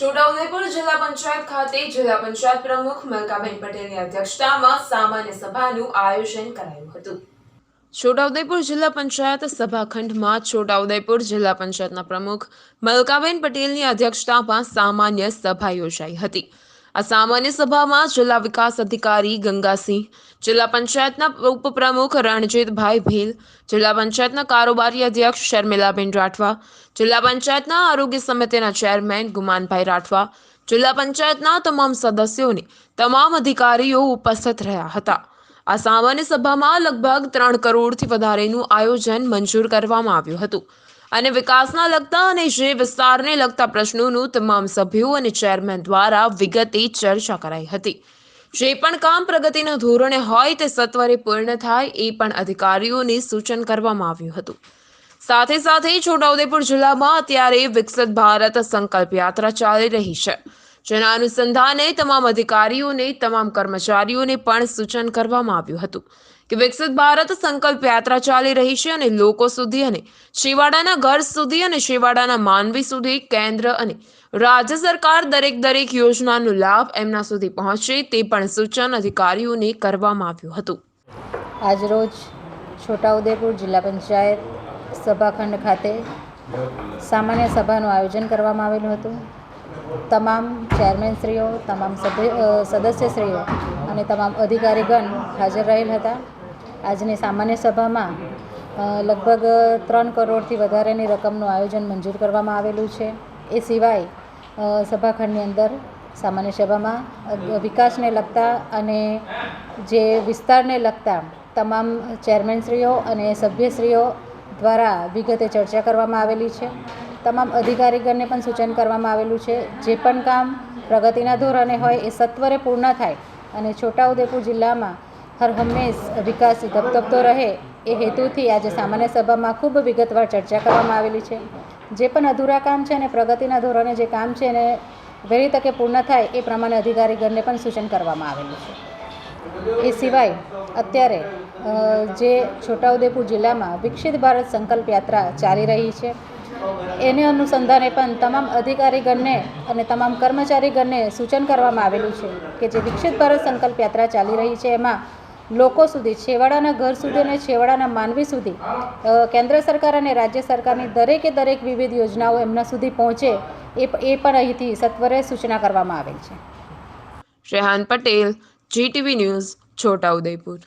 છોટાઉદેપુર જિલ્લા પંચાયત ખાતે જિલ્લા પંચાયત પ્રમુખ મલકાબેન પટેલની અધ્યક્ષતામાં સામાન્ય સભાનું આયોજન કરાયું હતું. છોટાઉદેપુર જિલ્લા પંચાયત સભાખંડમાં છોટાઉદેપુર જિલ્લા પંચાયતના પ્રમુખ મલકાબેન પટેલની અધ્યક્ષતામાં સામાન્ય સભા યોજાઈ હતી. આ સામાન્ય સભામાં જિલ્લા વિકાસ અધિકારી ગંગાસિંહ, જિલ્લા પંચાયતના ઉપપ્રમુખ રણજીતભાઈ ભીલ, જિલ્લા પંચાયતના કારોબારી અધ્યક્ષ શર્મિલાબેન રાઠવા, જિલ્લા પંચાયતના આરોગ્ય સમિતિના ચેરમેન ગુમાનભાઈ રાઠવા, જિલ્લા પંચાયતના તમામ સદસ્યોને તમામ અધિકારીઓ ઉપસ્થિત રહ્યા હતા. આ સામાન્ય સભામાં લગભગ ત્રણ કરોડથી વધારેનું આયોજન મંજૂર કરવામાં આવ્યું હતું. અને વિકાસના લગતા અને જે વિસ્તારને લગતા પ્રશ્નોનું તમામ સભ્યો અને ચેરમેન દ્વારા વિગતે ચર્ચા કરાઈ હતી. જે પણ કામ પ્રગતિના ધોરણે હોય તે સત્વરે પૂર્ણ થાય એ પણ અધિકારીઓને સૂચન કરવામાં આવ્યું હતું. સાથે સાથે છોટાઉદેપુર જિલ્લામાં અત્યારે વિકસિત ભારત સંકલ્પ યાત્રા ચાલી રહી છે. જેના અનુસંધાને તમામ અધિકારીઓને, તમામ કર્મચારીઓને પણ સૂચન કરવામાં આવ્યું હતું. કે વિકસિત ભારત સંકલ્પ યાત્રા ચાલી રહી છે અને લોકો સુધી અને શિવાડાના ઘર સુધી અને શિવાડાના માનવી સુધી કેન્દ્ર અને રાજ્ય સરકાર દરેક દરેક યોજનાનો લાભ એમના સુધી પહોંચે તે પણ સૂચન અધિકારીઓને કરવામાં આવ્યું હતું. આજરોજ છોટાઉદેપુર જિલ્લા પંચાયત સભાખંડ ખાતે સામાન્ય સભાનું આયોજન કરવામાં આવેલું હતું. તમામ ચેરમેનશ્રીઓ, તમામ સભ્ય સદસ્યશ્રીઓ અને તમામ અધિકારીગણ હાજર રહેલ હતા. આજની સામાન્ય સભામાં લગભગ ત્રણ કરોડથી વધારેની રકમનું આયોજન મંજૂર કરવામાં આવેલું છે. એ સિવાય સભાખંડની અંદર સામાન્ય સભામાં વિકાસને લગતા અને જે વિસ્તારને લગતા તમામ ચેરમેનશ્રીઓ અને સભ્યશ્રીઓ દ્વારા વિગતે ચર્ચા કરવામાં આવેલી છે. તમામ અધિકારીગણને પણ સૂચન કરવામાં આવેલું છે. જે પણ કામ પ્રગતિના ધોરણે હોય એ સત્વરે પૂર્ણ થાય અને છોટાઉદેપુર જિલ્લામાં હર હંમેશ વિકાસ ધબધબતો રહે એ હેતુથી આજે સામાન્ય સભામાં ખૂબ વિગતવાર ચર્ચા કરવામાં આવેલી છે. જે પણ અધૂરા કામ છે અને પ્રગતિના ધોરણે જે કામ છે એને વહેલી તકે પૂર્ણ થાય એ પ્રમાણે અધિકારીગણને પણ સૂચન કરવામાં આવેલું છે. એ સિવાય અત્યારે જે છોટાઉદેપુર જિલ્લામાં વિકસિત ભારત સંકલ્પ યાત્રા ચાલી રહી છે, એને અનુસંધાને પણ તમામ અધિકારીગણને અને તમામ કર્મચારીગણને સૂચન કરવામાં આવેલું છે કે જે વિકસિત ભારત સંકલ્પ યાત્રા ચાલી રહી છે, એમાં લોકો સુધી, છેવાડાના ઘર સુધી અને છેવાડાના માનવી સુધી કેન્દ્ર સરકાર અને રાજ્ય સરકારની દરેકે દરેક વિવિધ યોજનાઓ એમના સુધી પહોંચે, એ એ પણ અહીંથી સત્વરે સૂચના કરવામાં આવેલ છે. Rehan Patel, GTV news, Chhota Udepur.